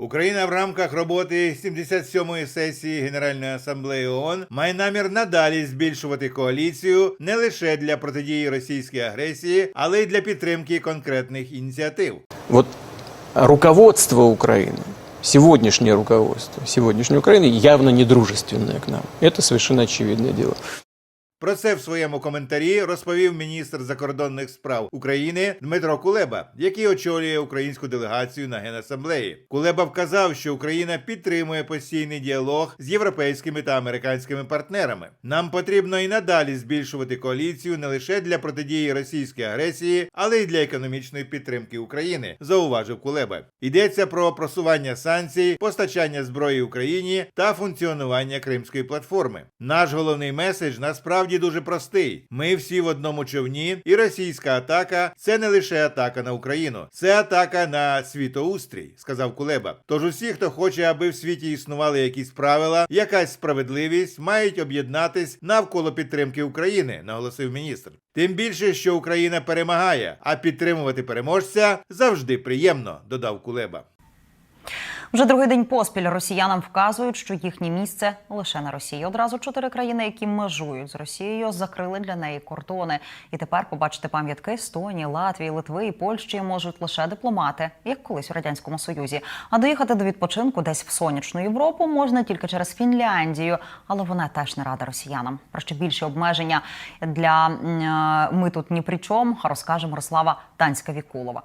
Україна в рамках роботи 77-ї сесії Генеральної асамблеї ООН має намір надалі збільшувати коаліцію не лише для протидії російській агресії, але й для підтримки конкретних ініціатив. Вот руководство Украины, сегодняшнее руководство сегодняшней Украины явно недружественное к нам. Это совершенно очевидное дело. Про це в своєму коментарі розповів міністр закордонних справ України Дмитро Кулеба, який очолює українську делегацію на генасамблеї. Кулеба вказав, що Україна підтримує постійний діалог з європейськими та американськими партнерами. Нам потрібно і надалі збільшувати коаліцію не лише для протидії російській агресії, але й для економічної підтримки України, зауважив Кулеба. Йдеться про просування санкцій, постачання зброї Україні та функціонування Кримської платформи. Наш головний меседж насправді дуже простий: ми всі в одному човні, і російська атака це не лише атака на Україну, це атака на світоустрій, сказав Кулеба. Тож усі, хто хоче, аби в світі існували якісь правила, якась справедливість, мають об'єднатись навколо підтримки України, наголосив міністр. Тим більше, що Україна перемагає, а підтримувати переможця завжди приємно, додав Кулеба. Вже другий день поспіль росіянам вказують, що їхнє місце лише на Росії. Одразу чотири країни, які межують з Росією, закрили для неї кордони. І тепер побачити пам'ятки Естонії, Латвії, Литви і Польщі можуть лише дипломати, як колись у радянському союзі. А доїхати до відпочинку десь в сонячну Європу можна тільки через Фінляндію, але вона теж не рада росіянам. Про що більше обмеження для е, ми тут ні при чому розкаже Мирослава Танська Вікулова.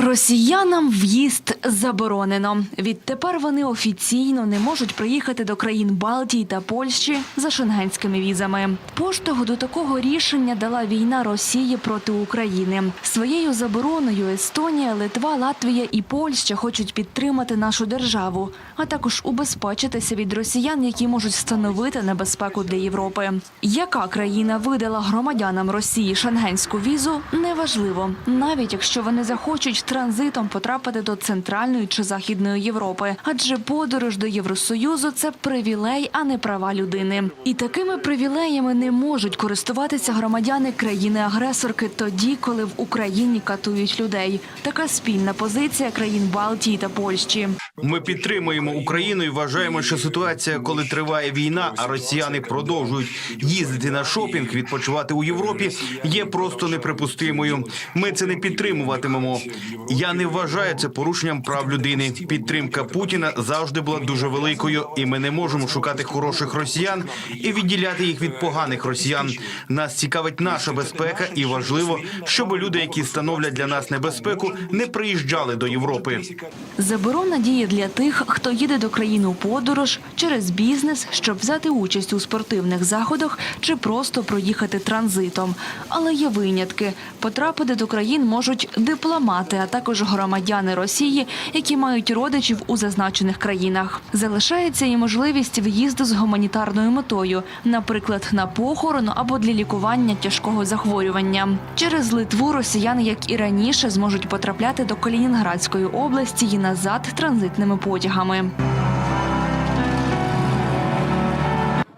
Росіянам в'їзд заборонено. Відтепер вони офіційно не можуть приїхати до країн Балтії та Польщі за шенгенськими візами. Поштовх до такого рішення дала війна Росії проти України. Своєю забороною Естонія, Литва, Латвія і Польща хочуть підтримати нашу державу, а також убезпечитися від росіян, які можуть становити небезпеку для Європи. Яка країна видала громадянам Росії шенгенську візу, неважливо, навіть якщо вони захочуть транзитом потрапити до центральної чи західної Європи, адже подорож до Євросоюзу це привілей, а не права людини. І такими привілеями не можуть користуватися громадяни країни-агресорки тоді, коли в Україні катують людей. Така спільна позиція країн Балтії та Польщі. Ми підтримуємо Україну і вважаємо, що ситуація, коли триває війна, а росіяни продовжують їздити на шопінг, відпочивати у Європі, є просто неприпустимою. Ми це не підтримуватимемо. Я не вважаю це порушенням прав людини. Підтримка Путіна завжди була дуже великою, і ми не можемо шукати хороших росіян і відділяти їх від поганих росіян. Нас цікавить наша безпека, і важливо, щоб люди, які становлять для нас небезпеку, не приїжджали до Європи. Заборона діє для тих, хто їде до країни у подорож через бізнес, щоб взяти участь у спортивних заходах чи просто проїхати транзитом. Але є винятки. Потрапити до країн можуть дипломати, а також громадяни Росії, які мають родичів у зазначених країнах. Залишається і можливість в'їзду з гуманітарною метою, наприклад, на похорон або для лікування тяжкого захворювання. Через Литву росіяни, як і раніше, зможуть потрапляти до Калінінградської області і назад транзитними потягами.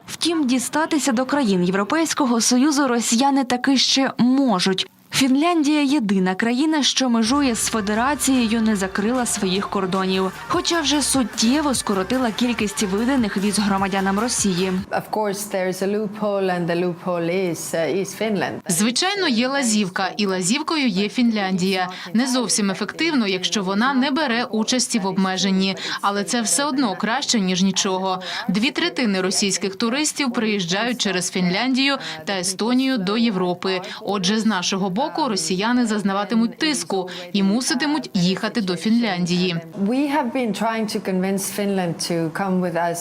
Втім, дістатися до країн Європейського союзу росіяни таки ще можуть. Фінляндія єдина країна, що межує з федерацією, не закрила своїх кордонів, хоча вже суттєво скоротила кількість виданих віз громадянам Росії. Of course, there is a loophole, and the loophole is uh, is Finland. Звичайно, є лазівка, і лазівкою є Фінляндія. Не зовсім ефективно, якщо вона не бере участі в обмеженні, але це все одно краще ніж нічого. Дві третини російських туристів приїжджають через Фінляндію та Естонію до Європи. Отже, з нашого боку росіяни зазнаватимуть тиску і муситимуть їхати до Фінляндії.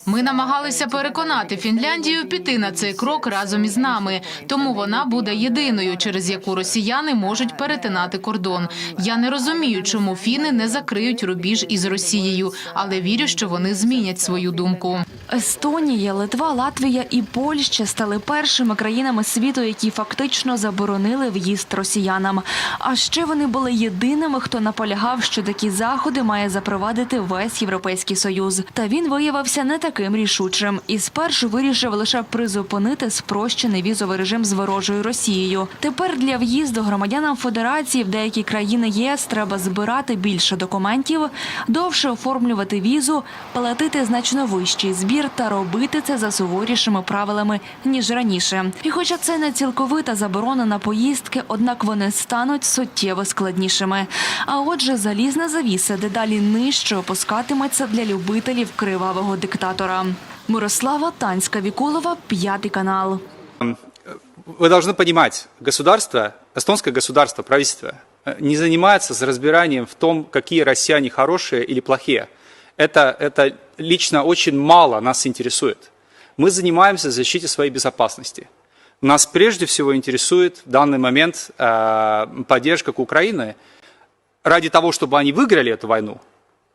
Ми намагалися переконати Фінляндію піти на цей крок разом із нами, тому вона буде єдиною, через яку росіяни можуть перетинати кордон. Я не розумію, чому фіни не закриють рубіж із Росією, але вірю, що вони змінять свою думку. Естонія, Литва, Латвія і Польща стали першими країнами світу, які фактично заборонили в'їзд росіянам. А ще вони були єдиними, хто наполягав, що такі заходи має запровадити весь європейський союз. Та він виявився не таким рішучим і спершу вирішив лише призупинити спрощений візовий режим з ворожою Росією. Тепер для в'їзду громадянам Федерації в деякі країни ЄС треба збирати більше документів, довше оформлювати візу, платити значно вищий збір та робити це за суворішими правилами ніж раніше. І хоча це не цілковита заборона на поїздки, однак вони стануть суттєво складнішими. А отже, залізна завіса дедалі нижче опускатиметься для любителів кривавого диктатора. Мирослава Танська Вікулова, п'ятий канал. Вы должны понимать, государство, эстонское государство, правительство, э, не занимается с разбиранием в том, какие россияне хорошие или плохие. Это, это лично очень мало нас интересует. Мы занимаемся защитой своей безопасности. Нас прежде всего интересует в данный момент э, поддержка Украины ради того, чтобы они выиграли эту войну,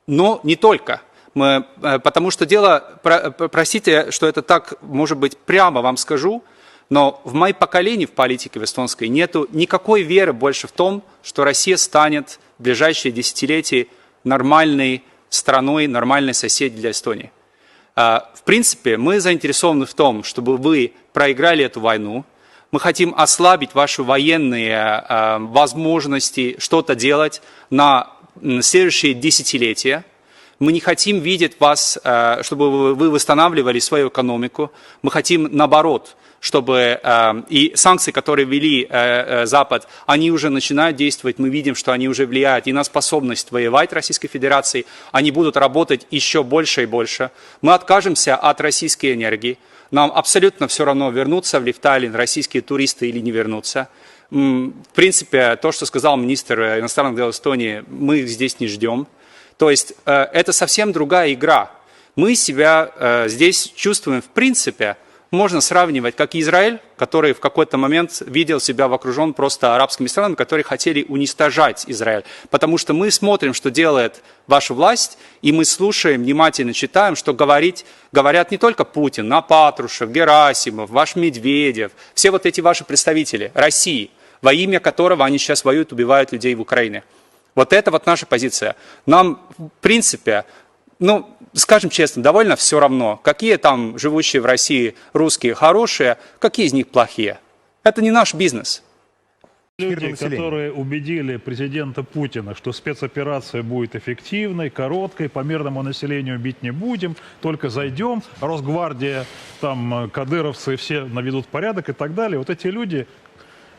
но не только. Мы, э, потому что дело, про- простите, что это так, может быть, прямо вам скажу, но в моем поколении в политике в эстонской нету никакой веры больше в том, что Россия станет в ближайшие десятилетия нормальной страной, нормальной соседью для Эстонии. А, В принципе, мы заинтересованы в том, чтобы вы проиграли эту войну. Мы хотим ослабить ваши военные а, возможности что-то делать на следующие десятилетия. Мы не хотим видеть вас, а, чтобы вы восстанавливали свою экономику. Мы хотим наоборот, чтобы а, и санкции, которые ввели э, э, Запад, они уже начинают действовать. Мы видим, что они уже влияют и на способность воевать Российской Федерации. Они будут работать еще больше и больше. Мы откажемся от российской энергии. Нам абсолютно все равно, вернутся в Лифталин российские туристы или не вернутся. В принципе, то, что сказал министр э, иностранных дел Эстонии, мы здесь не ждем. То есть э, это совсем другая игра. Мы себя э, здесь чувствуем, в принципе, можно сравнивать, как Израиль, который в какой-то момент видел себя окружен просто арабскими странами, которые хотели уничтожать Израиль. Потому что мы смотрим, что делает ваша власть, и мы слушаем, внимательно читаем, что говорить, говорят не только Путин, но Патрушев, Герасимов, ваш Медведев, все вот эти ваши представители России, во имя которого они сейчас воюют, убивают людей в Украине. Вот это вот наша позиция. Нам, в принципе, ну, скажем честно, довольно все равно, какие там живущие в России русские хорошие, какие из них плохие. Это не наш бизнес. Люди, которые убедили президента Путина, что спецоперация будет эффективной, короткой, по мирному населению бить не будем, только зайдем, Росгвардия, там, э, кадыровцы все наведут порядок и так далее. Вот эти люди,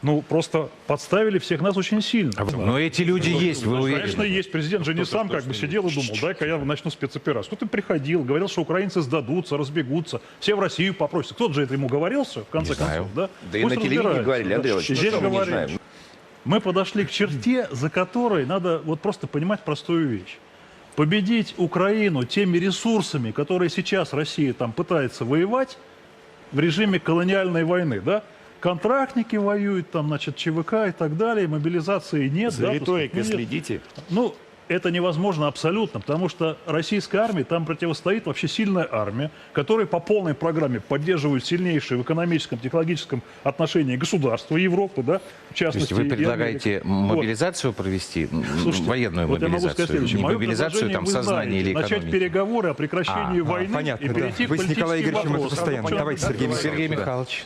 ну, просто подставили всех нас очень сильно. Но эти люди есть, вы уверены? Конечно, есть. Президент же не сам как бы сидел и думал, дай-ка я начну спецоперацию. Кто-то приходил, говорил, что украинцы сдадутся, разбегутся, все в Россию попросят. Кто же это ему говорил все, в конце Не знаю. концов? Да, Да и Пусть на телевидении говорили, да. Андрей Иванович, Здесь мы не говорили. знаем. Мы подошли к черте, за которой надо вот просто понимать простую вещь. Победить Украину теми ресурсами, которые сейчас Россия там пытается воевать в режиме колониальной войны, да? Контрактники воюют, там, значит, ЧВК и так далее, мобилизации нет. За да, риторикой нет. следите. Ну, это невозможно абсолютно, потому что российская армия, там противостоит вообще сильная армия, которая по полной программе поддерживает сильнейшее в экономическом, технологическом отношении государство Европы, да, в То частности. есть вы предлагаете Америка. Вот. мобилизацию провести, Слушайте, военную вот я могу мобилизацию, сказать следующее. не мобилизацию там вы сознания или Начать экономики? переговоры о прекращении А, войны понятно, и да. перейти Вы к с Николаем Игоревичем это постоянно. Давайте, да, Сергей. Сергей Михайлович.